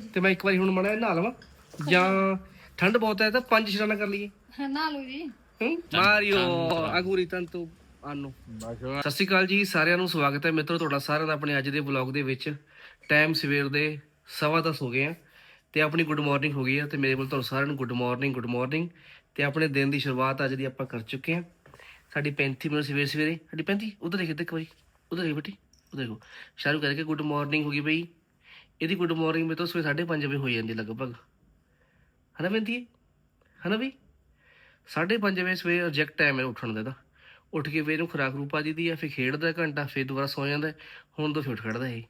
ਤੇ ਮੈਂ ਇੱਕ ਵਾਰੀ ਹੁਣ ਮੜਾ ਨਹਾ ਲਵਾਂ। ਜਾਂ ਠੰਡ ਬਹੁਤ ਹੈ ਤਾਂ ਪੰਜ ਇਸ਼ਨਾਨਾ ਕਰ ਲਈਏ। ਨਾ ਲਓ ਜੀ। ਹੂੰ? ਮਾਰੀਓ ਅਗੂਰੀ ਤੰਤੂ ਆਨੋ। ਸਤਿ ਸ਼੍ਰੀ ਅਕਾਲ ਜੀ ਸਾਰਿਆਂ ਨੂੰ ਸਵਾਗਤ ਹੈ। ਮਿੱਤਰੋ ਤੁਹਾਡਾ ਸਾਰਿਆਂ ਦਾ ਆਪਣੇ ਅੱਜ ਦੇ ਵਲੌਗ ਦੇ ਵਿੱਚ ਟਾਈਮ ਸਵੇਰ ਦੇ ਸਵਾ ਦਸ ਹੋ ਗਏ ਆ ਤੇ ਆਪਣੀ ਗੁੱਡ ਮਾਰਨਿੰਗ ਹੋ ਗਈ ਆ ਤੇ ਮੇਰੇ ਵੱਲ ਤੁਹਾਨੂੰ ਸਾਰਿਆਂ ਨੂੰ ਗੁੱਡ ਮਾਰਨਿੰਗ ਗੁੱਡ ਮਾਰਨਿੰਗ ਤੇ ਆਪਣੇ ਦਿਨ ਦੀ ਸ਼ੁਰੂਆਤ ਅੱਜ ਦੀ ਆਪਾਂ ਕਰ ਚੁੱਕੇ ਆ। ਸਾਡੀ 35 ਮਿੰਟ ਸਵੇਰ ਸਵੇਰੇ ਸਾਡੀ 35 ਉਧਰ ਦੇਖ ਇੱਕ ਵਾਰੀ ਉਧਰ ਦੇਖ ਬੇਟੀ ਉਧਰ ਦੇਖੋ। ਸ਼ਾਰੂ ਕਰਕੇ ਗੁੱਡ ਮਾਰਨਿੰਗ ਹੋ ਗਈ ਬਈ। ਇਹਦੀ ਗੁੱਡ ਮਾਰਨਿੰਗ ਮੇਰੇ ਤੋਂ ਸਵੇਰ 5:30 ਵਜੇ ਹੋ ਜਾਂਦੀ ਲਗਭਗ। ਹਨਾ ਬੇਨਤੀ ਹਨਾ ਬਈ 5:30 ਵਜੇ ਸਵੇਰੇ ਐਗਜ਼ੈਕਟ ਟਾਈਮ ਹੈ ਉੱਠਣ ਦਾ ਇਹਦਾ। ਉੱਠ ਕੇ ਫਿਰ ਇਹਨੂੰ ਖੁਰਾਕ ਰੂਪਾ ਦੀ ਦੀ ਆ, ਫਿਰ ਖੇਡਦਾ ਘੰਟਾ, ਫਿਰ ਦੁਬਾਰਾ ਸੌ ਜਾਂਦਾ, ਹੁਣ ਤੋਂ ਫਿਰ ਉੱਠ ਖੜਦਾ ਇਹ।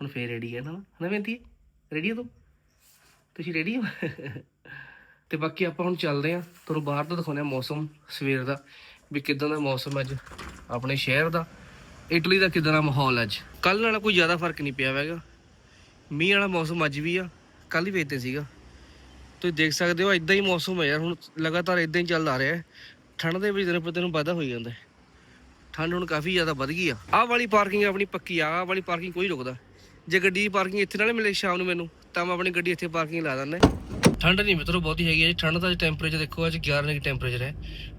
ਹੁਣ ਫੇਰ ਰੈਡੀ ਹੈ ਨਾ। ਹਨਾ ਬੇਨਤੀ ਰੈਡੀ ਹੋ ਤੂੰ? ਤੁਸੀਂ ਰੈਡੀ ਹੋ? ਤੇ ਬਾਕੀ ਆਪਾਂ ਹੁਣ ਚੱਲਦੇ ਆਂ ਤੁਹਾਨੂੰ ਬਾਹਰ ਦਾ ਦਿਖਾਉਂਦੇ ਆ ਮੌਸਮ ਸਵੇਰ ਦਾ, ਵੀ ਕਿਦਾਂ ਦਾ ਮੌਸਮ ਅੱਜ ਆਪਣੇ ਸ਼ਹਿਰ ਦਾ, ਇਟਲੀ ਦਾ ਕਿਦਾਂ ਦਾ ਮਾਹੌਲ ਅੱਜ। ਕੱਲ ਨਾਲ ਕੋਈ ਜ਼ਿਆਦਾ ਫ਼ਰਕ ਨਹੀਂ ਪਿਆ ਹੈਗਾ। ਮੀਂਹ ਵਾਲਾ ਮੌਸਮ ਅੱਜ ਵੀ ਆ ਕੱਲ ਹੀ ਵੇਚਦੇ ਸੀਗਾ। ਤੁਸੀਂ ਦੇਖ ਸਕਦੇ ਹੋ ਇਦਾਂ ਹੀ ਮੌਸਮ ਹੈ ਯਾਰ, ਹੁਣ ਲਗਾਤਾਰ ਇਦਾਂ ਹੀ ਚੱਲਦਾ ਆ ਰਿਹਾ ਹੈ। ਠੰਡ ਦੇ ਵਿੱਚ ਦਿਨ ਪਰ ਦਿਨ ਵਾਧਾ ਹੋਈ ਜਾਂਦਾ ਠੰਡ ਹੁਣ ਕਾਫੀ ਜ਼ਿਆਦਾ ਵੱਧ ਗਈ ਆ। ਆਹ ਵਾਲੀ ਪਾਰਕਿੰਗ ਆਪਣੀ ਪੱਕੀ ਆ, ਆਹ ਵਾਲੀ ਪਾਰਕਿੰਗ ਕੋਈ ਰੁਕਦਾ। ਜੇ ਗੱਡੀ ਦੀ ਪਾਰਕਿੰਗ ਇੱਥੇ ਨਾਲੇ ਮਿਲੇ ਸ਼ਾਮ ਨੂੰ ਮੈਨੂੰ, ਤਾਂ ਮੈਂ ਆਪਣੀ ਗੱਡੀ ਇੱਥੇ ਪਾਰਕਿੰਗ ਲਾ ਦਿੰਦਾ। ਠੰਡ ਨਹੀਂ ਮਿੱਤਰੋ, ਬਹੁਤੀ ਹੈਗੀ ਹੈ ਠੰਡ ਦਾ ਟੈਂਪਰੇਚਰ ਦੇਖੋ, ਅੱਜ 11 ਡਿਗਰੀ ਟੈਂਪਰੇਚਰ ਹੈ।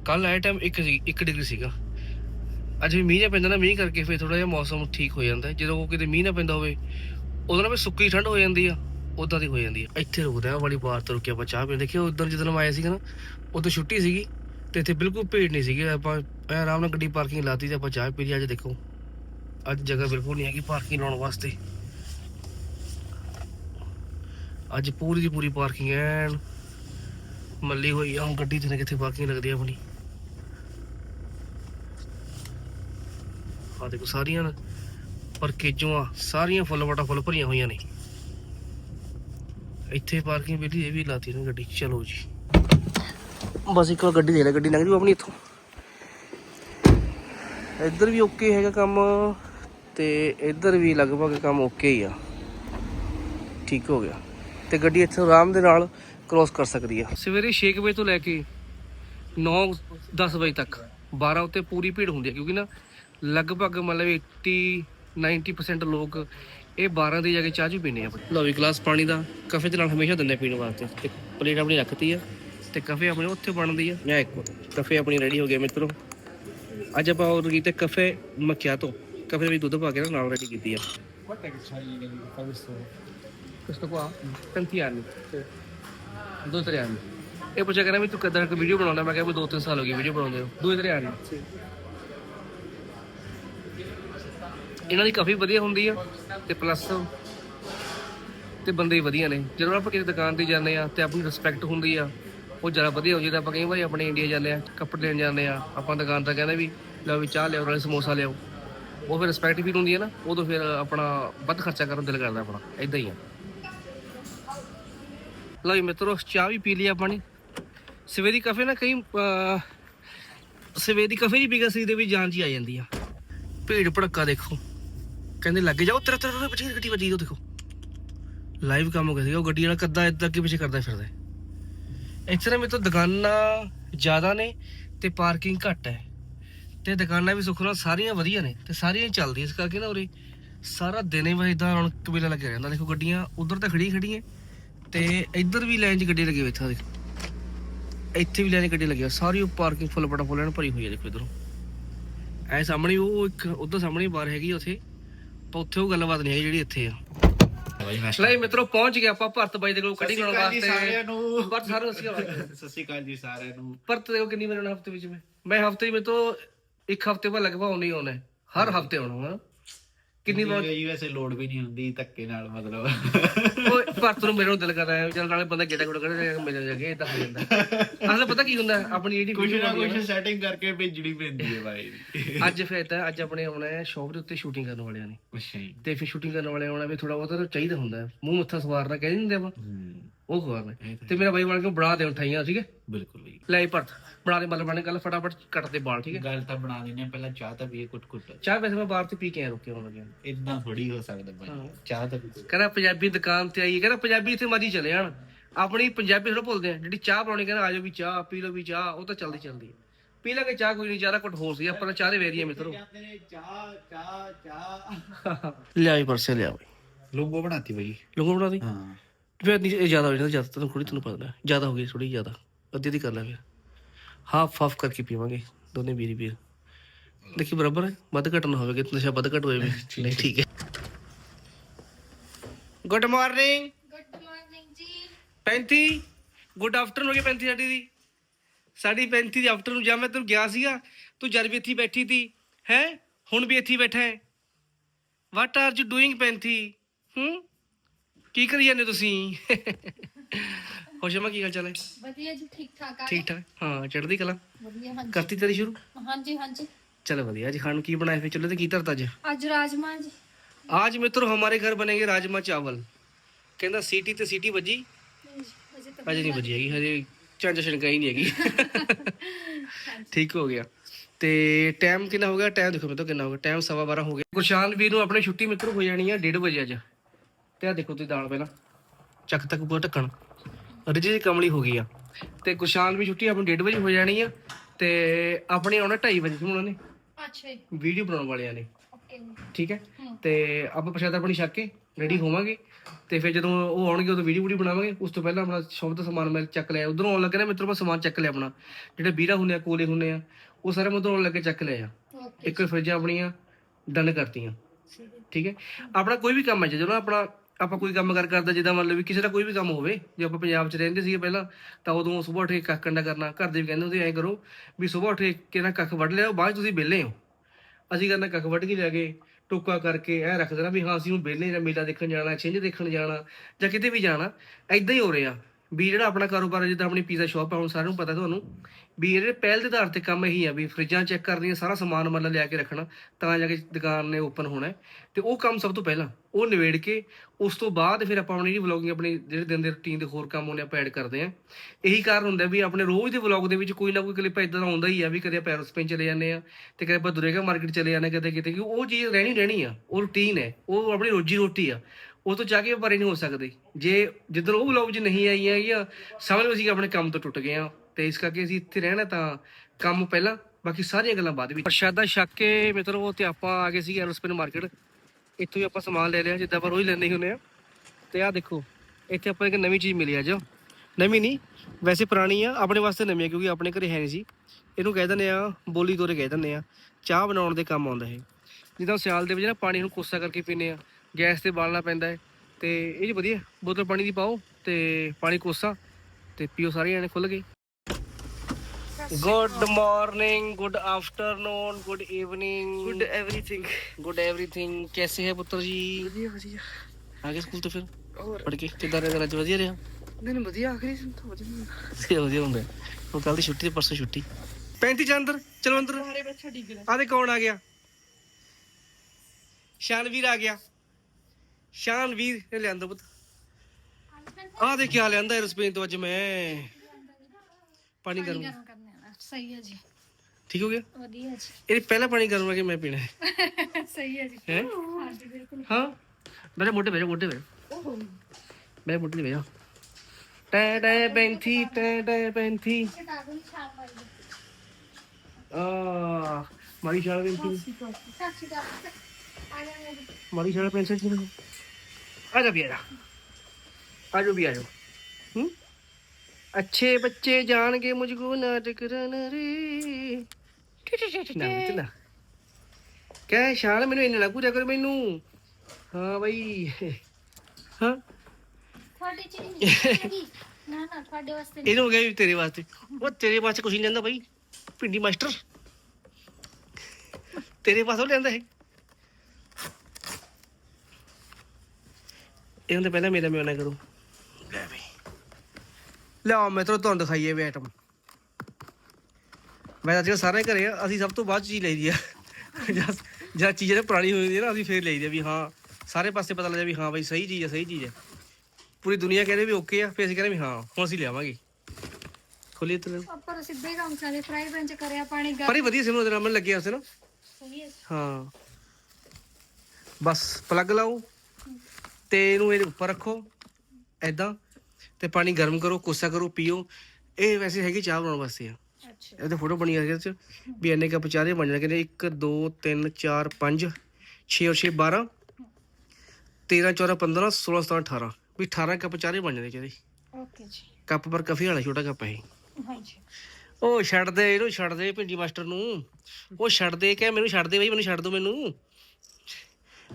ਕੱਲ ਆਏ ਟਾਈਮ 1 ਸੀ 1 ਡਿਗਰੀ ਸੀਗਾ। ਅੱਜ ਵੀ ਮੀਂਹ ਜਿਹਾ ਪੈਂਦਾ ਨਾ, ਮੀਂਹ ਕਰਕੇ ਫਿਰ ਥੋੜਾ ਜਿਹਾ ਮੌਸਮ ਠੀਕ ਹੋ ਜਾਂਦਾ ਜਦੋਂ ਕਿਤੇ ਮੀਂਹ ਨਾ ਪੈਂਦਾ ਹੋਵੇ ਉਦੋਂ ਨਾ ਵੀ ਸੁੱਕੀ ਠੰਡ ਹੋ ਜਾਂਦੀ ਆ ਉਦਾਂ ਦੀ ਹੋ ਜਾਂਦੀ ਆ। ਇੱਥੇ ਰੁਕਦੇ ਆ, ਵਾਲੀ ਬਾਰ ਤੋਂ ਰੁਕਿਆ ਆਪਾਂ ਚਾਹ ਪੀਣ। ਦੇਖਿਓ ਉਦੋਂ ਜਦੋਂ ਮੈਂ ਆਇਆ ਸੀਗਾ ਨਾ, ਉਦੋਂ ਛੁੱਟੀ ਸੀਗੀ ਤੇ ਇੱਥੇ ਬਿਲਕੁਲ ਭੀੜ ਨਹੀਂ ਸੀਗੀ। ਆਪਾਂ ਆਰਾਮ ਨਾਲ ਗੱਡੀ ਪਾਰਕਿੰਗ ਲਾਤੀ ਤੇ ਆਪਾਂ ਚਾਹ ਪੀ ਲਈ। ਅੱਜ ਦੇਖੋ, ਅੱਜ ਜਗ੍ਹਾ ਬਿਲਕੁਲ ਨਹੀਂ ਹੈਗੀ ਪਾਰਕਿੰਗ ਲਾਉਣ ਵਾਸਤੇ। ਅੱਜ ਪੂਰੀ ਦੀ ਪੂਰੀ ਪਾਰਕਿੰਗ ਐਨ ਮੱਲੀ ਹੋਈ ਆ। ਹੁਣ ਗੱਡੀ ਤੇ ਕਿੱਥੇ ਪਾਰਕਿੰਗ ਲੱਗਦੀ ਆ ਆਪਣੀ? ਆ ਦੇਖੋ ਸਾਰੀਆਂ ਨਾ ਪਰਕੇਜੋਂ ਆ ਸਾਰੀਆਂ ਫੁੱਲ ਵਟਾ ਫੁੱਲ ਭਰੀਆਂ ਹੋਈਆਂ ਨੇ। ਇੱਥੇ ਪਾਰਕਿੰਗ ਬੇਲੀ ਇਹ ਵੀ ਲਾਤੀ ਨੇ ਗੱਡੀ। ਚਲੋ ਜੀ। ਬਸ ਇੱਕ ਵਾਰ ਗੱਡੀ ਦੇ ਲੈ ਗੱਡੀ ਲੰਘ ਜੂ ਆਪਣੀ ਇੱਥੋਂ। ਇੱਧਰ ਵੀ ਓਕੇ ਹੈਗਾ ਕੰਮ ਤੇ ਇੱਧਰ ਵੀ ਲਗਭਗ ਕੰਮ ਓਕੇ ਹੀ ਆ। ਠੀਕ ਹੋ ਗਿਆ। ਤੇ ਗੱਡੀ ਇੱਥੇ ਆਰਾਮ ਦੇ ਨਾਲ ਕ੍ਰੋਸ ਕਰ ਸਕਦੀ ਆ। ਸਵੇਰੇ 6 ਵਜੇ ਤੋਂ ਲੈ ਕੇ 9 10 ਵਜੇ ਤੱਕ 12 ਉੱਤੇ ਪੂਰੀ ਭੀੜ ਹੁੰਦੀ ਹੈ ਕਿਉਂਕਿ ਨਾ ਲਗਭਗ ਮਤਲਬ 80 90% ਲੋਕ ਇਹ 12 ਦੀ ਜਗ੍ਹਾ ਚਾਹ ਚੂ ਪੀਂਦੇ ਆ ਲਓ ਵੀ ਗਲਾਸ ਪਾਣੀ ਦਾ ਕਾਫੇ ਦੇ ਨਾਲ ਹਮੇਸ਼ਾ ਦਿੰਦੇ ਪੀਣ ਵਾਸਤੇ। ਤੇ ਪਲੇਟ ਆਪਣੀ ਰੱਖਤੀ ਆ ਤੇ ਕਾਫੇ ਆਪਣੇ ਉੱਥੇ ਬਣਦੀ ਆ। ਮੈਂ ਇੱਕ ਕਾਫੇ ਆਪਣੀ ਰੈਡੀ ਹੋ ਗਿਆ ਮਿੱਤਰੋ। ਅੱਜ ਆਪਾਂ ਆਰਡਰ ਕੀਤੇ ਕਾਫੇ ਮਕਿਆਤੋ ਕਾਫੇ ਵਿੱਚ ਦੁੱਧ ਪਾ ਕੇ ਨਾਲ ਰੈਡੀ ਕੀਤੀ ਆ। Quanto è che c'hai questo? questo qua tanti anni ਦੋ। tre anni ਇਹ ਪੁੱਛਿਆ ਕਰਾਂ ਵੀ ਤੂੰ ਕਦੋਂ ਤੱਕ ਵੀਡੀਓ ਬਣਾਉਂਦਾ? ਮੈਂ ਕਿਹਾ ਵੀ ਦੋ ਤਿੰਨ ਸਾਲ ਹੋ ਗਏ ਵੀਡੀਓ ਬਣਾਉਂਦੇ ਨੂੰ। ਦੋ। tre anni ਇਹਨਾਂ ਦੀ ਕਾਫੀ ਵਧੀਆ ਹੁੰਦੀ ਆ ਤੇ ਪਲੱਸ ਤੇ ਬੰਦੇ ਵੀ ਵਧੀਆ ਨੇ। ਜਦੋਂ ਆਪਾਂ ਕਿਸੇ ਦੁਕਾਨ ਤੇ ਜਾਂਦੇ ਆ ਤੇ ਆਪਣੀ ਰਿਸਪੈਕਟ ਹੁੰਦੀ ਆ ਉਹ ਜ਼ਿਆਦਾ ਵਧੀਆ ਹੋ ਜਾਂਦਾ। ਆਪਾਂ ਕਈ ਵਾਰੀ ਆਪਣੇ ਇੰਡੀਆ ਜਾਂਦੇ ਆ ਕੱਪੜੇ ਲੈਣ ਜਾਂਦੇ ਆ ਆਪਾਂ ਦੁਕਾਨ ਤਾਂ ਕਹਿੰਦੇ ਵੀ ਲਓ ਵੀ ਚਾਹ ਲਿਆਓ ਨਾਲੇ ਸਮੋਸਾ ਲਿਆਓ। ਉਹ ਫਿਰ ਰਿਸਪੈਕਟ ਫੀਲ ਹੁੰਦੀ ਹੈ ਨਾ ਉਦੋਂ ਫਿਰ ਆਪਣਾ ਵੱਧ ਖਰਚਾ ਕਰਨ ਦਿਲ ਕਰਦਾ ਆਪਣਾ ਇਦਾਂ ਹੀ ਆ। ਲਓ ਜੀ ਮਿੱਤਰੋ ਚਾਹ ਵੀ ਪੀ ਲਈ ਆਪਾਂ ਨੇ। ਸਵੇਰੀ ਕਾਫੇ ਨਾ ਕਈ ਅਹ, ਸਵੇਰੀ ਕਾਫੇ ਦੀ ਪੀਗਾ ਸੀ ਦੇ ਵੀ ਜਾਨ ਜੀ ਆ ਜਾਂਦੀ ਆ। ਭੀੜ ਭੜੱਕਾ ਦੇਖੋ। ਕਹਿੰਦੇ ਲੱਗੇ ਜਾਓ ਤੇਰਾ ਤੇਰਾ ਪਿੱਛੇ ਗੱਡੀ ਵੱਜੀ ਉਹ ਦੇਖੋ। ਲਾਈਵ ਕੰਮ ਹੋ ਗਿਆ ਸੀਗਾ, ਉਹ ਗੱਡੀ ਵਾਲਾ ਕੱਦਾ ਇੱਦਾਂ ਅੱਗੇ ਪਿੱਛੇ ਕਰਦਾ ਫਿਰਦਾ ਇੱਥੇ ਨਾ ਮੇਰੇ ਤੋਂ ਦੁਕਾਨਾਂ ਜ਼ਿਆਦਾ ਨੇ ਤੇ ਪਾਰਕਿੰਗ ਘੱਟ ਹੈ। ਤੇ ਦੁਕਾਨਾਂ ਵੀ ਸੁੱਖ ਨਾਲ ਸਾਰੀਆਂ ਵਧੀਆ ਨੇ ਤੇ ਸਾਰੀਆਂ ਹੀ ਚੱਲਦੀਆਂ, ਇਸ ਕਰਕੇ ਨਾ ਉਰੇ ਸਾਰਾ ਦਿਨ ਹੀ ਬਸ ਰੌਣਕ ਮੇਲਾ ਲੱਗਿਆ ਰਹਿੰਦਾ। ਦੇਖੋ ਗੱਡੀਆਂ ਉਧਰ ਤਾਂ ਖੜੀ ਖੜੀਆਂ ਤੇ ਇੱਧਰ ਵੀ ਲਾਈਨ 'ਚ ਗੱਡੀ ਲੱਗੀ ਹੋਈ ਇੱਥੇ ਦੇਖੋ। ਇੱਥੇ ਵੀ ਲਾਈਨ 'ਚ ਗੱਡੀ ਲੱਗੀ ਸਾਰੀ ਉਹ ਪਾਰਕਿੰਗ ਫੁੱਲ ਬੜਾ ਫੁੱਲ ਐਨ ਭਰੀ ਹੋਈ ਹੈ, ਦੇਖੋ ਇਧਰੋਂ। ਐ ਸਾਹਮਣੇ ਉਹ ਇੱਕ, ਉਧਰ ਸਾਹਮਣੇ ਬਾਰ ਹੈਗੀ ਉੱਥੇ। ਪਰ ਉੱਥੇ ਉਹ ਗੱਲਬਾਤ ਨਹੀਂ ਹੈ ਜਿਹੜੀ ਇੱਥੇ ਆ। ਲੈ ਮਿੱਤਰੋ ਪਹੁੰਚ ਗਿਆ ਆਪਾਂ ਭਰਤ ਬਾਈ ਦੇ ਕੋਲ ਕੜੀ ਖਾਣ ਵਾਸਤੇ। ਸਾਰਿਆਂ ਨੂੰ। ਭਰਤ ਸਾਰਿਆਂ ਨੂੰ ਅਸੀਂ ਸਤਿ ਸ਼੍ਰੀ ਅਕਾਲ ਜੀ ਸਾਰਿਆਂ ਨੂੰ। ਭਰਤ ਦੇਖੋ ਕਿੰਨੀ ਵਾਰ ਆਉਣਾ ਹਫ਼ਤੇ ਵਿੱਚ ਮੈਂ। ਮੈਂ ਹਫ਼ਤੇ ਵਿੱਚ ਤੋਂ ਇੱਕ ਹਫ਼ਤੇ ਬਾਅਦ ਲਗਭਗ ਆਉਣਾ ਹੀ ਆਉਣਾ ਹੈ। ਹਰ ਹਫ਼ਤੇ ਆਉਣਾ ਹਾਂ ਕਿੰਨੀ ਵਾਰ ਜੀ ਵੈਸੇ ਲੋਡ ਵੀ ਨਹੀਂ ਹੁੰਦੀ ਧੱਕੇ ਨਾਲ ਮਤਲਬ। ਉਹ ਭਰਤ ਨੂੰ ਮੇਰੇ ਨੂੰ ਦਿਲ ਕਰਦਾ ਹੈ ਚਲ ਨਾਲੇ ਬੰਦਾ ਗੇੜਾ ਗੁੜਾ ਕਰੇ ਮਿਲ ਜਾਗੇ ਇਦਾਂ ਹੋ ਜਾਂਦਾ। ਅਸਲ ਪਤਾ ਕੀ ਹੁੰਦਾ? ਆਪਣੀ ਜਿਹੜੀ ਕੁਝ ਨਾ ਕੁਝ ਸੈਟਿੰਗ ਕਰਕੇ ਭੇਜਣੀ ਪੈਂਦੀ ਹੈ ਬਾਈ ਅੱਜ ਫਿਰ ਤਾਂ ਅੱਜ ਆਪਣੇ ਆਉਣਾ ਹੈ ਸ਼ੌਪ ਦੇ ਉੱਤੇ ਸ਼ੂਟਿੰਗ ਕਰਨ ਵਾਲਿਆਂ ਨੇ। ਅੱਛਾ ਜੀ। ਤੇ ਫਿਰ ਸ਼ੂਟਿੰਗ ਕਰਨ ਵਾਲੇ ਆਉਣਾ ਵੀ ਥੋੜਾ ਬਹੁਤਾ ਚਾਹੀਦਾ ਹੁੰਦਾ। ਮੂੰਹ ਮੱਥਾ ਸਵਾਰਨਾ ਕਹਿੰਦੇ ਹੁੰਦੇ ਆਪਾਂ। ਉਹ ਖਵਾਰਨਾ ਤੇ ਮੇਰਾ ਬਾਈ ਬਣ ਕੇ ਬਣਾ ਦੇ ਉਠਾਈਆਂ ਠੀਕ ਹੈ? ਬਿਲਕੁਲ ਵੀ ਲੈ ਭਰਤ ਬਣਾ ਦੇ ਮਤਲਬ ਬਣੇ ਕੱਲ ਫਟਾਫਟ ਕੱਟ ਦੇ ਬਾਲ ਠੀਕ ਹੈ? ਗੱਲ ਤਾਂ ਬਣਾ ਹਾਂ ਪਹਿਲਾਂ ਚਾਹ ਤਾਂ ਪੀਏ ਕੁੱਟ ਕੁੱਟ ਚਾਹ ਵੈਸੇ ਮੈਂ ਬਾਹਰ ਤੇ ਪੀ ਕੇ ਆਇਆ ਰੁਕੇ ਹੁਣ ਲੱਗਿਆ ਇਦਾਂ ਥੋੜੀ ਹੋ ਸਕਦਾ ਬਾਈ। ਚਾਹ ਤਾਂ ਪੀ। ਕਹਿੰਦਾ ਪੰਜਾਬੀ ਦੁਕਾਨ ਤੇ ਆਈ ਕਹਿੰਦਾ ਪੰਜਾਬੀ ਇੱਥੇ ਮਰਜ਼ੀ ਚਲੇ ਜਾਣ। ਆਪਣੀ ਪੰਜਾਬੀ ਥੋੜਾ ਭੁੱਲਦੇ ਆ ਜਿਹੜੀ ਚਾਹ ਬਣਾਉਣੀ ਕਹਿੰਦਾ ਆਜੋ ਵੀ ਚਾਹ ਪੀ ਲਓ ਵੀ ਚਾਹ ਉਹ ਤਾਂ ਚੱਲਦੀ ਚੱਲਦੀ ਹੈ। ਪੀ ਲਾਂਗੇ ਚਾਹ ਕੋਈ ਨਹੀਂ ਚਾਹ ਦਾ ਕੁੱਟ ਹੋਰ ਸੀ ਆਪਾਂ ਚਾਹ ਦੇ ਵੇਰੀਏ ਮਿੱਤਰੋ। ਜਾਂਦੇ ਨੇ ਚਾਹ ਚਾਹ। ਚਾਹ ਲਿਆਈ ਪਰਸੇ ਲਿਆ ਬਈ ਲੋਗੋ ਬਣਾਤੀ ਭਾਈ ਲੰਗੋ ਬਣਾ ਦੀ ਹਾਂ। ਫਿਰ ਨਹੀਂ ਇਹ ਜ਼ਿਆਦਾ ਹੋ ਜਾਂਦਾ ਜ਼ਿਆਦਾ ਤੈਨੂੰ ਥੋੜੀ ਤੈਨੂੰ ਪਤਾ ਹੈ। ਜ਼ਿਆਦਾ ਹੋ ਗਈ ਥੋੜੀ ਜ਼ਿਆਦਾ। ਅੱਧੀ ਦੀ ਕਰ ਲੈ ਫਿਰ ਹਾਫ ਹਾਫ ਕਰਕੇ ਪੀਵਾਂਗੇ ਦੋਨੇ ਬੀਰੀ ਬੀਰ। ਦੇਖੀ ਬਰਾਬਰ ਹੈ? ਵੱਧ ਘੱਟ ਨਾ ਹੋਵੇ ਕਿ ਨਸ਼ਾ ਵੱਧ ਘੱਟ ਹੋਵੇ ਵੀ। ਨਹੀਂ ਠੀਕ ਹੈ। ਗੁੱਡ ਮਾਰਨਿੰਗ ਗੁੱਡ ਮਾਰਨਿੰਗ ਜੀ। 35 ਗੁੱਡ ਆਫਟਰਨੂਨ ਹੋ ਗਈ 35 ਸਾਡੀ ਦੀ। ਸਾਡੀ 35 ਦੀ ਆਫਟਰਨੂਨ ਜਾਂ ਮੈਂ ਤੈਨੂੰ ਗਿਆ ਸੀਗਾ ਤੂੰ ਜਦ ਵੀ ਇੱਥੇ ਬੈਠੀ ਸੀ ਹੈ? ਹੁਣ ਵੀ ਇੱਥੇ ਬੈਠਾ ਹੈ। ਵਾਟ ਆਰ ਯੂ ਡੂਇੰਗ 35 ਹੂੰ? ਕੀ ਕਰੀ ਜਾਂਦੇ ਤੁਸੀਂ ਹੋਸ਼ਮਾ ਕੀ ਹਾਲ ਚਾਲ ਹੈ ਵਧੀਆ ਜੀ ਠੀਕ ਠਾਕ ਆ ਠੀਕ ਠਾਕ ਹਾਂ ਚੜ੍ਹਦੀ ਕਲਾ ਵਧੀਆ ਹਾਂਜੀ ਕਰਤੀ ਤੇਰੀ ਸ਼ੁਰੂ ਹਾਂਜੀ ਹਾਂਜੀ ਚਲ ਵਧੀਆ ਅੱਜ ਖਾਣ ਨੂੰ ਕੀ ਬਣਾਇਆ ਫਿਰ ਚੁੱਲ੍ਹੇ ਤੇ ਕੀ ਧਰਤਾ ਅੱਜ ਅੱਜ ਰਾਜਮਾ ਜੀ आज मित्रों हमारे घर बनेंगे राजमा चावल ਕਹਿੰਦਾ ਸੀਟੀ ਤੇ ਸੀਟੀ ਵੱਜੀ ਅਜੇ ਤੱਕ ਅਜੇ ਨਹੀਂ ਵੱਜੀ ਹੈਗੀ ਹਜੇ ਝੰਜ ਛਣਕਾ ਹੀ ਨਹੀਂ ਹੈਗੀ ਠੀਕ ਹੋ ਗਿਆ ਤੇ ਟਾਈਮ ਕਿੰਨਾ ਹੋ ਗਿਆ ਟਾਈਮ ਦੇਖੋ ਮੇਰੇ ਤੋਂ ਕਿੰਨਾ ਹੋ ਗਿਆ ਟਾਈਮ ਸਵਾ ਬਾਰਾਂ ਹੋ ਗਿਆ ਗੁਰਸ਼ਾਨ ਵੀਰ ਨੂੰ ਆਪਣੀ ਛੁੱਟੀ ਮਿੱਤਰੋ ਹੋ ਜਾਣੀ ਹੈ 1:30 ਵਜੇ ਅੱਜ ਤੇ ਆ ਦੇਖੋ ਤੁਸੀਂ ਦਾਲ ਪਹਿਲਾਂ। ਚੱਕ ਤੱਕ ਪੂਰਾ ਢੱਕਣ। ਰਿਜੀ ਦੀ ਕਮਲੀ ਹੋ ਗਈ ਆ। ਤੇ ਗੁਰਸ਼ਾਨ ਵੀ ਛੁੱਟੀ ਆਪਣੀ 1:30 ਵਜੇ ਹੋ ਜਾਣੀ ਆ ਤੇ ਆਪਣੀ ਆਉਣਾ 2:30 ਵਜੇ ਹੁਣ ਉਹਨੇ। ਅੱਛਾ ਜੀ। ਵੀਡੀਓ ਬਣਾਉਣ ਵਾਲਿਆਂ ਨੇ। ਓਕੇ ਠੀਕ ਹੈ। ਤੇ ਆਪਾਂ ਪ੍ਰਸ਼ਾਦ ਆਪਣੀ ਛੱਕ ਕੇ ਰੈਡੀ ਹੋਵਾਂਗੇ। ਤੇ ਫਿਰ ਜਦੋਂ ਉਹ ਆਉਣਗੇ ਉਦੋਂ ਵੀਡੀਓ ਵੀਡੀਓ ਬਣਾਵਾਂਗੇ। ਉਸ ਤੋਂ ਪਹਿਲਾਂ ਆਪਣਾ ਸ਼ੌਪ ਦਾ ਸਮਾਨ ਮੈਂ ਚੱਕ ਲਿਆ। ਉਧਰੋਂ ਆਉਣ ਲੱਗੇ ਨਾ ਮਿੱਤਰੋ ਮੈਂ ਸਮਾਨ ਚੱਕ ਲਿਆ ਆਪਣਾ। ਜਿਹੜੇ ਵੀਰਾ ਹੁੰਦੇ ਆ ਕੋਲੇ ਹੁੰਦੇ ਆ ਉਹ ਸਾਰੇ ਮੈਂ ਉਧਰੋਂ ਆਉਣ ਲੱਗੇ ਚੱਕ ਲਿਆ। ਇੱਕ ਫਰਿੱਜਾਂ ਆਪਣੀਆਂ ਡਨ ਕਰਤੀਆਂ। ਠੀਕ ਹੈ ਆਪਣਾ ਕੋਈ ਵੀ ਕੰਮ ਹੈ ਜਦੋਂ ਆਪਣਾ ਆਪਾਂ ਕੋਈ ਕੰਮ ਕਰ ਕਰਦਾ, ਜਿੱਦਾਂ ਮਤਲਬ ਵੀ ਕਿਸੇ ਦਾ ਕੋਈ ਵੀ ਕੰਮ ਹੋਵੇ, ਜੇ ਆਪਾਂ ਪੰਜਾਬ 'ਚ ਰਹਿੰਦੇ ਸੀਗੇ ਪਹਿਲਾਂ, ਤਾਂ ਉਦੋਂ ਸਵੇਰ ਉੱਠ ਕੇ ਕੱਖ ਕੰਡਾ ਕਰਨਾ, ਘਰ ਦੇ ਵੀ ਕਹਿੰਦੇ ਹੁੰਦੇ ਐਂ ਕਰੋ ਵੀ ਸਵੇਰ ਉੱਠ ਕੇ ਨਾ ਕੱਖ ਵੱਢ ਲਿਆ ਬਾਅਦ 'ਚ ਤੁਸੀਂ ਵਿਹਲੇ ਹੋ। ਅਸੀਂ ਕਰਨਾ ਕੱਖ ਵੱਢ ਕੇ ਜਾ ਕੇ ਟੋਕਾ ਕਰਕੇ ਐ ਰੱਖ ਦੇਣਾ ਵੀ ਹਾਂ, ਅਸੀਂ ਹੁਣ ਵਿਹਲੇ ਜਾਂ ਮੇਲਾ ਦੇਖਣ ਜਾਣਾ, ਛਿੰਝ ਦੇਖਣ ਜਾਣਾ, ਜਾਂ ਕਿਤੇ ਵੀ ਜਾਣਾ ਐਦਾਂ ਹੀ ਹੋ ਰਿਹਾ ਵੀ ਜਿਹੜਾ ਆਪਣਾ ਕਾਰੋਬਾਰ ਜਿੱਦਾਂ ਆਪਣੀ ਪੀਜ਼ਾ ਸ਼ਾਪ ਹੈ, ਹੁਣ ਸਾਰਿਆਂ ਨੂੰ ਪਤਾ ਤੁਹਾਨੂੰ, ਵੀ ਇਹਦੇ ਪਹਿਲ ਦੇ ਆਧਾਰ ਤੇ ਕੰਮ ਇਹੀ ਆ ਵੀ ਫਰਿੱਜਾਂ ਚੈੱਕ ਕਰਨੀਆਂ, ਸਾਰਾ ਸਮਾਨ ਮਤਲਬ ਲਿਆ ਕੇ ਰੱਖਣਾ, ਤਾਂ ਜਾ ਕੇ ਦੁਕਾਨ ਨੇ ਓਪਨ ਹੋਣਾ ਤੇ ਉਹ ਕੰਮ ਸਭ ਤੋਂ ਪਹਿਲਾਂ, ਉਹ ਨਿਬੇੜ ਕੇ, ਉਸ ਤੋਂ ਬਾਅਦ ਫਿਰ ਆਪਾਂ ਆਪਣੀ ਜਿਹੜੀ ਵਲੌਗਿੰਗ ਆਪਣੀ ਜਿਹੜੇ ਦਿਨ ਦੇ ਰੁਟੀਨ ਦੇ ਹੋਰ ਕੰਮ ਹੁੰਦੇ ਆਪਾਂ ਐਡ ਕਰਦੇ ਆ ਇਹੀ ਕਾਰਨ ਹੁੰਦਾ ਵੀ ਆਪਣੇ ਰੋਜ਼ ਦੇ ਵਲੌਗ ਦੇ ਵਿੱਚ ਕੋਈ ਨਾ ਕੋਈ ਕਲਿੱਪ ਇਦਾਂ ਦਾ ਆਉਂਦਾ ਹੀ ਆ ਵੀ ਕਦੇ ਆਪਾਂ ਐਰੋਸਪੇਨ ਚਲੇ ਜਾਂਦੇ ਆ ਤੇ ਕਦੇ ਆਪਾਂ ਦੁਰੇਗਾ ਮਾਰਕੀਟ ਚਲੇ ਜਾਂਦੇ ਕਦੇ ਕਿਤੇ ਕਿ ਉਹ ਚੀਜ਼ ਰਹਿਣੀ ਰਹਿਣੀ ਆ, ਉਹ ਰੁਟੀਨ ਹੈ, ਉਹ ਆਪਣੀ ਰੋਜੀ ਰੋਟੀ ਆ। ਉਹ ਤੋਂ ਜਾ ਕੇ ਬਾਰੇ ਨਹੀਂ ਹੋ ਸਕਦੇ। ਜੇ ਜਿੱਧਰ ਉਹ ਵਲੌਗ 'ਚ ਨਹੀਂ ਆਈਆਂ ਹੈਗੀਆਂ ਸਮਝ ਲਓ ਅਸੀਂ ਆਪਣੇ ਕੰਮ ਤੋਂ ਟੁੱਟ ਗਏ ਆ ਤੇ ਇਸ ਕਰਕੇ ਅਸੀਂ ਇੱਥੇ ਰਹਿਣਾ ਤਾਂ ਕੰਮ ਪਹਿਲਾਂ, ਬਾਕੀ ਸਾਰੀਆਂ ਗੱਲਾਂ ਬਾਅਦ ਵਿੱਚ। ਪ੍ਰਸ਼ਾਦਾ ਛੱਕ ਕੇ ਮਿੱਤਰੋ ਤੇ ਆਪਾਂ ਆ ਗਏ ਸੀ ਐਰੋਸਪੇਨ ਮਾਰਕੀਟ। ਇੱਥੋਂ ਹੀ ਆਪਾਂ ਸਮਾਨ ਲੈ ਲਿਆ, ਜਿੱਦਾਂ ਆਪਾਂ ਰੋਜ਼ ਲੈਂਦੇ ਹੁੰਦੇ ਆ ਤੇ ਆਹ ਦੇਖੋ, ਇੱਥੇ ਆਪਾਂ ਇੱਕ ਨਵੀਂ ਚੀਜ਼ ਮਿਲੀ ਅੱਜ। ਨਵੀਂ ਨਹੀਂ, ਵੈਸੇ ਪੁਰਾਣੀ ਆ, ਆਪਣੇ ਵਾਸਤੇ ਨਵੀਂ ਆ, ਕਿਉਂਕਿ ਆਪਣੇ ਘਰੇ ਹੈ ਨਹੀਂ ਸੀ। ਇਹਨੂੰ ਕਹਿ ਦਿੰਦੇ ਆ ਬੋਲੀ ਤੋਰੇ ਕਹਿ ਦਿੰਦੇ ਆ ਚਾਹ ਬਣਾਉਣ ਦੇ ਕੰਮ ਆਉਂਦਾ ਇਹ। ਜਿੱਦਾਂ ਸਿਆਲ ਦੇ ਵਿੱਚ ਨਾ ਪਾਣੀ ਨੂੰ ਕੋਸਾ ਕਰਕੇ ਪੀਂਦੇ ਆ ਗੈਸ ਤੇ ਬਾਲਣਾ ਪੈਂਦਾ ਹੈ ਤੇ ਇਹ ਜੀ ਵਧੀਆ ਬੋਤਲ ਪਾਣੀ ਦੀ ਪਾਓ ਤੇ ਪਾਣੀ ਕੋਸਾ ਤੇ ਪੀਓ ਸਾਰੇ ਜਣੇ ਖੁੱਲ ਗਏ good morning good afternoon good evening good everything good everything कैसे है पुत्र जी ਵਧੀਆ ਵਧੀਆ ਆ ਗਏ ਸਕੂਲ ਤੋਂ ਫਿਰ ਹੋਰ ਪੜ ਕੇ ਕਿੱਦਾਂ ਰਿਹਾ ਅੱਜ ਵਧੀਆ ਰਿਹਾ ਨਹੀਂ ਨਹੀਂ ਵਧੀਆ ਆਖਰੀ ਸੁਣ ਤਾਂ ਵਧੀਆ ਤੇ ਵਧੀਆ ਹੁੰਦਾ ਉਹ ਕੱਲ ਦੀ ਛੁੱਟੀ ਤੇ ਪਰਸੋਂ ਛੁੱਟੀ 35 ਚ ਅੰਦਰ ਚਲੋ ਅੰਦਰ ਸਾਰੇ ਬੱਚਾ ਡਿੱਗ ਰਿਹਾ ਆ ਦੇ ਕੌਣ ਆ ਗਿਆ ਸ਼ਾਨਵੀਰ ਆ ਗਿਆ ਸ਼ਾਨਵੀਰ ਇਹ ਲਿਆਂਦਾ ਪੁੱਤ। ਆ ਦੇ ਕੀ ਲਿਆਂਦਾ 에ਅਰਸਪੇਨ ਤੋਂ ਅੱਜ ਮੈਂ। ਪਾਣੀ ਗਰਮ। ਕਰਨੇ ਸਹੀ ਹੈ ਜੀ। ਠੀਕ ਹੋ ਗਿਆ? ਵਧੀਆ ਜੀ। ਇਹ ਪਹਿਲਾ ਪਾਣੀ ਗਰਮ ਆ ਕੇ ਮੈਂ ਪੀਣਾ ਹੈ। ਸਹੀ ਹੈ ਜੀ। ਹੈ? ਬਿਲਕੁਲ। ਹਾਂ। ਮੇਰੇ ਬੈਠੋ ਮੋਢੇ ਬੈਠੋ ਮੇਰੇ ਮੋਢੇ ਤੇ ਬੈਠੋ ਟੈ ਟੈ ਪੈਂਥੀ ਟੈ ਟੈ ਮਾਰੀ ਆ ਮਾਰੀ ਸ਼ਾਲ ਗਿਆ ਮਾਰੀ ਸ਼ਾਲ ਪੈਂਥੀ ਜੀ ਆ ਜਾ ਵੀ ਆ ਜਾ ਆ ਜਾਓ ਵੀ ਆ ਜਾਓ ਹੂੰ? ਅੱਛੇ ਬੱਚੇ ਜਾਣਗੇ ਮੁਝਕੋ ਨਾਟਕ ਕਰਨਾ ਰੇ। ਨਾ ਬੇਟਾ ਕਹਿ ਸ਼ਾਲ ਮੈਨੂੰ ਇੰਨਾ ਨਾ ਪੂਜਾ ਕਰ ਮੈਨੂੰ। ਹਾਂ ਬਈ। ਹਾਂ? ਤੁਹਾਡੇ ਚ ਨਹੀਂ। ਨਾ ਨਾ ਤੁਹਾਡੇ ਵਾਸਤੇ ਨਹੀਂ। ਇਹਨੂੰ ਹੋ ਗਿਆ ਤੇਰੇ ਵਾਸਤੇ। ਉਹ ਤੇਰੇ ਵਾਸਤੇ ਕੁਛ ਨਹੀਂ ਲੈਂਦਾ ਬਾਈ। ਪਿੰਡੀ ਮਾਸਟਰ। ਤੇਰੇ ਪਾਸੋਂ ਲੈਂਦਾ ਹੈ ਇਹਨਾਂ ਤੋਂ ਪਹਿਲਾਂ ਮੇਰਾ ਮਿਆਨਾ ਕਰੋ। ਲੈ ਬਈ ਲਿਆਓ ਮੈਂ ਤੁਹਾਨੂੰ ਤੁਹਾਨੂੰ ਦਿਖਾਈਏ ਵੀ ਆਈਟਮ ਮੈਂ ਅੱਜ ਸਾਰੇ ਘਰੇ ਆ ਅਸੀਂ ਸਭ ਤੋਂ ਬਾਅਦ ਚੀਜ਼ ਲਈਦੀ ਆ। ਜਾਂ ਜਾਂ ਚੀਜ਼ ਜਿਹੜੀ ਪੁਰਾਣੀ ਹੋਈ ਹੁੰਦੀ ਹੈ ਨਾ ਅਸੀਂ ਫੇਰ ਲਈਦੀ ਆ ਵੀ ਹਾਂ ਸਾਰੇ ਪਾਸੇ ਪਤਾ ਲੱਗਦਾ ਵੀ ਹਾਂ ਬਾਈ ਸਹੀ ਚੀਜ਼ ਹੈ ਸਹੀ ਚੀਜ਼ ਹੈ ਪੂਰੀ ਦੁਨੀਆ ਕਹਿੰਦੇ ਵੀ ਓਕੇ ਆ ਫੇਰ ਅਸੀਂ ਕਹਿੰਦੇ ਵੀ ਹਾਂ ਹੁਣ ਅਸੀਂ ਲਿਆਵਾਂਗੇ। ਖੋਲੀ ਤੇ ਉੱਪਰ ਸਿੱਧੇ ਕੰਮ ਚਾਲੇ ਫਰਾਈ ਪੈਨ ਚ ਕਰਿਆ ਪਾਣੀ ਪਰ ਗਰਮ। ਇਹ ਵਧੀਆ ਸਿਮਰਨ ਦੇ ਨਾਲ ਮੈਨੂੰ ਲੱਗਿਆ ਉਸੇ ਨਾ। ਸਹੀ ਹੈ। ਹਾਂ। ਬਸ ਪਲੱਗ ਲਾਓ। ਤੇ ਇਹਨੂੰ ਇਹਦੇ ਉੱਪਰ ਰੱਖੋ ਐਦਾਂ ਤੇ ਪਾਣੀ ਗਰਮ ਕਰੋ ਕੋਸਾ ਕਰੋ ਪੀਓ। ਇਹ ਵੈਸੇ ਹੈਗੀ ਚਾਹ ਬਣਾਉਣ ਵਾਸਤੇ ਆ। ਅੱਛਾ। ਇਹਦੇ ਫੋਟੋ ਬਣੀ ਆ ਇਹਦੇ ਚ ਵੀ ਇੰਨੇ ਕੱਪ ਚਾਹ ਦੇ ਬਣ ਜਾਣਗੇ 1 2 3 4 5 6 ਔਰ 6 12 13 14 15 16 17 18 ਵੀ 18 ਕੱਪ ਚਾਰੇ ਬਣ ਜਾਂਦੇ ਚਾਹੀਦੇ। ਓਕੇ ਜੀ। ਕੱਪ ਪਰ ਕਾਫੀ ਵਾਲਾ ਛੋਟਾ ਕੱਪ ਹੈ। ਹਾਂਜੀ। ਉਹ ਛੱਡ ਦੇ ਇਹਨੂੰ ਛੱਡ ਦੇ ਪਿੰਡੀ ਮਾਸਟਰ ਨੂੰ। ਉਹ ਛੱਡ ਦੇ ਕਿ ਮੈਨੂੰ ਛੱਡ ਦੇ ਬਈ ਮੈਨੂੰ ਛੱਡ ਦੋ ਮੈਨੂੰ।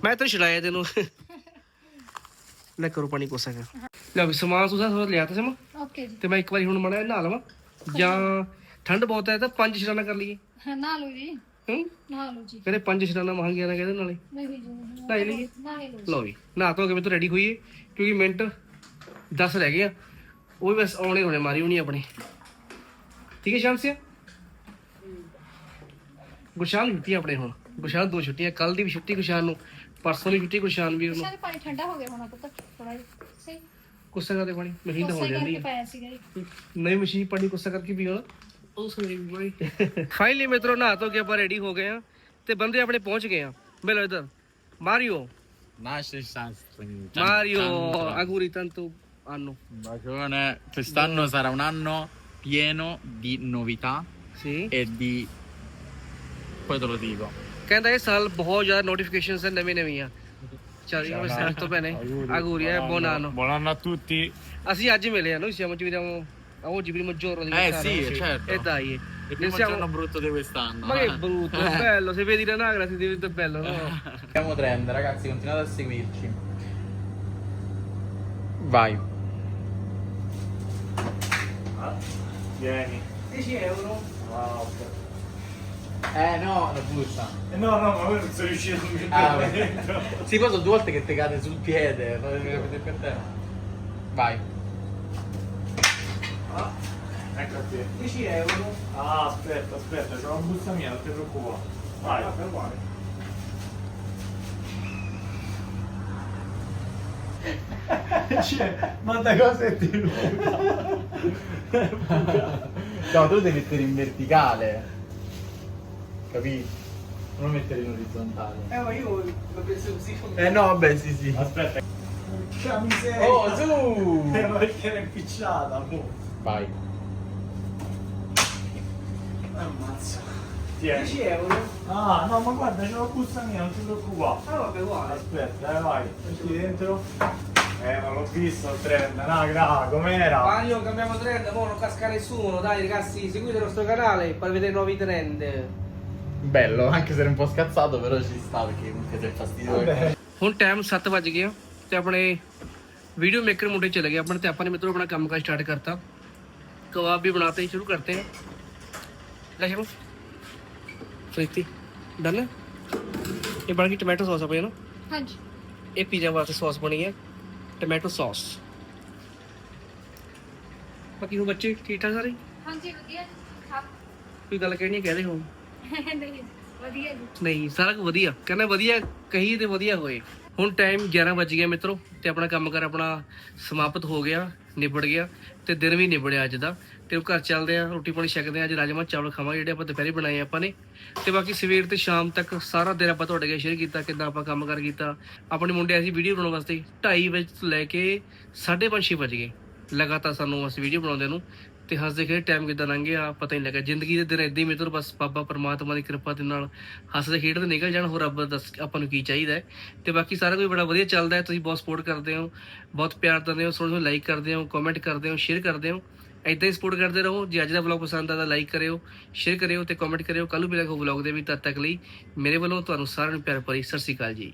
ਮੈਂ ਤੈਨੂੰ ਛਡਾਇਆ ਤੈਨੂੰ। ਲੈ ਕਰੋ ਪਾਣੀ ਕੋਸਾ ਕਰ ਲੈ ਵੀ ਸਮਾਨ ਸੁਸਾ ਸਭ ਲਿਆ ਤਾ ਸਮਾਂ। ਓਕੇ ਜੀ। ਤੇ ਮੈਂ ਇੱਕ ਵਾਰੀ ਹੁਣ ਮੜਾ ਨਹਾ ਲਵਾਂ। ਜਾਂ ਠੰਡ ਬਹੁਤ ਹੈ ਤਾਂ ਪੰਜ ਸ਼ਰਾਨਾ ਕਰ ਲਈਏ। ਹਾਂ, ਨਾ ਲਓ ਜੀ। ਹੂੰ? ਨਾ ਲਓ ਜੀ। ਕਹਿੰਦੇ ਪੰਜ ਸ਼ਰਾਨਾ ਮਹਾਂਗੀਆਂ ਨਾ ਕਹਿੰਦੇ ਨਾਲੇ। ਨਹੀਂ ਜੀ ਨਹਾ ਲਈਏ। ਨਾ ਹੀ ਲਓ ਜੀ। ਲਓ ਵੀ ਨਹਾ ਧੋ ਕੇ ਮੈਂ ਤਾਂ ਰੈਡੀ ਹੋਈਏ ਕਿਉਂਕਿ ਮਿੰਟ 10 ਰਹਿ ਗਏ ਆ। ਉਹ ਵੀ ਬਸ ਆਉਣੇ ਹੋਣੇ ਮਾਰੀ ਹੋਣੀ ਆਪਣੇ। ਠੀਕ ਹੈ ਸ਼ਾਮਸਿਆ? ਗੁਸ਼ਾਨ ਛੁੱਟੀ ਆਪਣੇ ਹੁਣ। ਗੁਸ਼ਾਨ ਦੋ ਛੁੱਟੀਆਂ ਕੱਲ ਦੀ ਵੀ ਛੁੱਟੀ ਗੁਸ਼ਾਨ ਨੂੰ। ਪਰਸੋਂ ਦੀ ਛੁੱਟੀ ਗੁਸ਼ਾਨ ਵੀਰ ਨੂੰ ਸਾਰੇ ਪਾਣੀ ਠੰਡਾ ਹੋ ਗਿਆ ਹੋਣਾ ਪੁੱਤ ਥੋੜਾ ਜਿਹਾ। ਸਹੀ। ਗੁੱਸਾ ਕਰਦੇ ਪਾਣੀ ਮਸ਼ੀਨ ਤਾਂ ਹੋ ਕੋਸੇ ਜਾਂਦੀ ਕਰਕੇ ਹੈ ਪਾਇਆ ਸੀਗਾ ਜੀ। ਨਈ ਮਸ਼ੀਨ ਪਾਣੀ ਗੁੱਸਾ ਕਰਕੇ ਪੀਓ ਨਾ ਉਹ ਸੋਰੀ ਬਈ ਫਾਈਨਲੀ ਮਿੱਤਰੋ ਨਹਾ ਧੋ ਕੇ ਆਪਾਂ ਰੈਡੀ ਹੋ ਗਏ ਆ ਤੇ ਬੰਦੇ ਆਪਣੇ ਪਹੁੰਚ ਗਏ ਆ। ਮਿਲੋ ਇਧਰ। Mario. Nasce San Mario auguri tanto anno Bacione. Quest'anno sarà un anno pieno di novità sì e di... Poi te lo dico. ਕਹਿੰਦਾ ਇਹ ਸਾਲ ਬਹੁਤ ਜ਼ਿਆਦਾ ਨੋਟੀਫਿਕੇਸ਼ਨਸ ਨਵੀਂ ਨਵੀਆਂ ਚੱਲ ਜੀ ਮੈਂ ਤੋਂ ਪਹਿਲੇ auguri eh buon anno Buon anno a tutti. ਅਸੀਂ ਅੱਜ ਮਿਲੇ ਆ noi siamo ci vediamo oggi primo giorno di Eh quest'anno, sì, certo. e dai Il ne primo siamo- giorno brutto di quest'anno. ma che eh. brutto è bello se vedi la nagra ti diventa bello no Siamo trend, ragazzi, continuate a seguirci. Vai. Vieni. 10 euro Ah, ok. eh no, la busta. Eh, No, no, ma io non sono riuscito a metterla Ah, dentro. Sì, poi sono due volte che ti cade sul piede. Fate vedere per te. Vai. Ah, ecco a te. 10 euro Ah, aspetta, aspetta, c'ho una busta mia, non ti preoccupare. Vai. Vabbè, uguale. Cioè, manda cose e ti No, tu devi mettere in verticale. Capito? Non mettere in orizzontale. eh ma io lo penso così Eh no, vabbè, sì, sì. Aspetta. Porca miseria. Oh, su! Eh, ma perché era impicciata, mo. Vai. Ammazza. Tieni. 10 euro Ah, no, ma guarda, c'è la busta mia, non ti preoccupare. ah vabbè uguale Aspetta, eh, vai. Metti dentro. Eh, ma l'ho visto il trend, no, gra, com'era? Mario cambiamo trend, mo non casca nessuno, dai ragazzi, seguite il nostro canale per vedere nuovi trend. Bello, anche se eri un po' scazzato, però ci sta perché comunque sei fastidioso. Vabbè. ਹੁਣ time 7 ਵੱਜ ਗਿਆ ਤੇ ਆਪਣੇ video maker ਮੁੰਡੇ ਚਲੇ ਗਏ। ਆਪਣੇ ਤੇ ਆਪਾਂ ਨੇ ਮਿੱਤਰੋ ਆਪਣਾ ਕੰਮ ਕਰ ਸਟਾਰਟ ਕਰਤਾ। ਕਬਾਬ ਵੀ ਬਣਾਤੇ ਹੀ ਸ਼ੁਰੂ ਕਰਤੇ। हैं ਲੈ ਸ਼ੁਰੂ ਪ੍ਰੀਤੀ ਡਨ। ਇਹ ਬਣ ਗਈ ਟੋਮੈਟੋ ਸੌਸ ਆਪਣੇ ਨਾ। ਹਾਂਜੀ। ਇਹ ਪੀਜ਼ਾ ਵਾਸਤੇ ਸੌਸ ਬਣੀ ਹੈ ਟੋਮੈਟੋ ਸੌਸ ਬਾਕੀ ਉਹ ਬੱਚੇ ਠੀਕ ਠਾਕ ਸਾਰੇ? ਹਾਂਜੀ ਵਧੀਆ ਜੀ ਖਾ ਕੋਈ ਗੱਲ ਕਹਿਣੀ ਹੈ ਕਹਿ ਦੇ ਹੋ ਨਹੀਂ, ਵਧੀਆ ਜੀ। ਨਹੀਂ, ਸਾਰਾ ਕੁਝ ਵਧੀਆ। ਕਹਿੰਦਾ ਵਧੀਆ, ਕਹੀ ਤੇ ਵਧੀਆ ਹੋਏ। ਹੁਣ ਟਾਈਮ 11 ਵੱਜ ਗਿਆ ਮਿੱਤਰੋ, ਤੇ ਆਪਣਾ ਕੰਮ ਕਰ ਆਪਣਾ ਸਮਾਪਤ ਹੋ ਗਿਆ, ਨਿਬੜ ਗਿਆ, ਤੇ ਦਿਨ ਵੀ ਨਿਬੜਿਆ ਅੱਜ ਦਾ। ਤੇ ਉਹ ਘਰ ਚੱਲਦੇ ਆ ਰੋਟੀ ਪਾਣੀ ਛਕਦੇ ਆ ਅੱਜ ਰਾਜਮਾ ਚਾਵਲ ਖਾਵਾਂਗੇ, ਜਿਹੜੇ ਆਪਾਂ ਦੁਪਹਿਰੇ ਬਣਾਏ ਆਪਾਂ ਨੇ। ਤੇ ਬਾਕੀ ਸਵੇਰ ਤੇ ਸ਼ਾਮ ਤੱਕ ਸਾਰਾ ਦਿਨ ਆਪਾਂ ਤੁਹਾਡੇ ਨਾਲ ਸ਼ੇਅਰ ਕੀਤਾ, ਕਿੱਦਾਂ ਆਪਾਂ ਕੰਮ ਕਰ ਕੀਤਾ। ਆਪਣੇ ਮੁੰਡੇ ਅਸੀਂ ਵੀਡੀਓ ਬਣਾਉਣ ਵਾਸਤੇ 2:30 ਵਜੇ ਤੋਂ ਲੈ ਕੇ 5:30 6 ਵਜ ਗਏ। ਲਗਾਤਾਰ ਸਾਨੂੰ ਅਸੀਂ ਵੀਡੀਓ ਬਣਾਉਂਦੇ ਨੂੰ। ਤੇ ਹੱਸਦੇ ਖੇਡ ਟਾਈਮ ਕਿੱਦਾਂ ਲੰਘ ਗਿਆ, ਪਤਾ ਹੀ ਨਹੀਂ ਲੱਗਾ। ਜ਼ਿੰਦਗੀ ਦੇ ਦਿਨ ਇਦਾਂ ਹੀ ਮਿੱਤਰ ਬਸ ਬਾਬਾ ਪਰਮਾਤਮਾ ਦੀ ਕਿਰਪਾ ਦੇ ਨਾਲ ਹੱਸਦੇ ਖੇਡਦੇ ਨਿਕਲ ਜਾਣ, ਹੋਰ ਰੱਬ ਦੱਸ ਆਪਾਂ ਨੂੰ ਕੀ ਚਾਹੀਦਾ ਹੈ। ਤੇ ਬਾਕੀ ਸਾਰਾ ਕੁਝ ਬੜਾ ਵਧੀਆ ਚੱਲਦਾ ਹੈ। ਤੁਸੀਂ ਬਹੁਤ ਸਪੋਰਟ ਕਰਦੇ ਹੋ, ਬਹੁਤ ਪਿਆਰ ਦਿੰਦੇ ਹੋ ਸੋਹਣੇ ਲਾਈਕ ਕਰਦੇ ਹੋ ਕਮੈਂਟ ਕਰਦੇ ਹੋ ਸ਼ੇਅਰ ਕਰਦੇ ਹੋ। ਇਦਾਂ ਹੀ ਸਪੋਰਟ ਕਰਦੇ ਰਹੋ। ਜੇ ਅੱਜ ਦਾ ਵਲੌਗ ਪਸੰਦ ਆਇਆ ਤਾਂ ਲਾਈਕ ਕਰਿਓ ਸ਼ੇਅਰ ਕਰਿਓ ਤੇ ਕਮੈਂਟ ਕਰਿਓ। ਕੱਲ ਨੂੰ ਮਿਲਾਂਗੇ ਵਲੌਗ ਦੇ ਵੀ ਤਦ ਤੱਕ ਲਈ ਮੇਰੇ ਵੱਲੋਂ ਤੁਹਾਨੂੰ ਸਾਰਿਆਂ ਨੂੰ ਪਿਆਰ ਭਰੀ ਸਤਿ ਸ਼੍ਰੀ ਅਕਾਲ ਜੀ।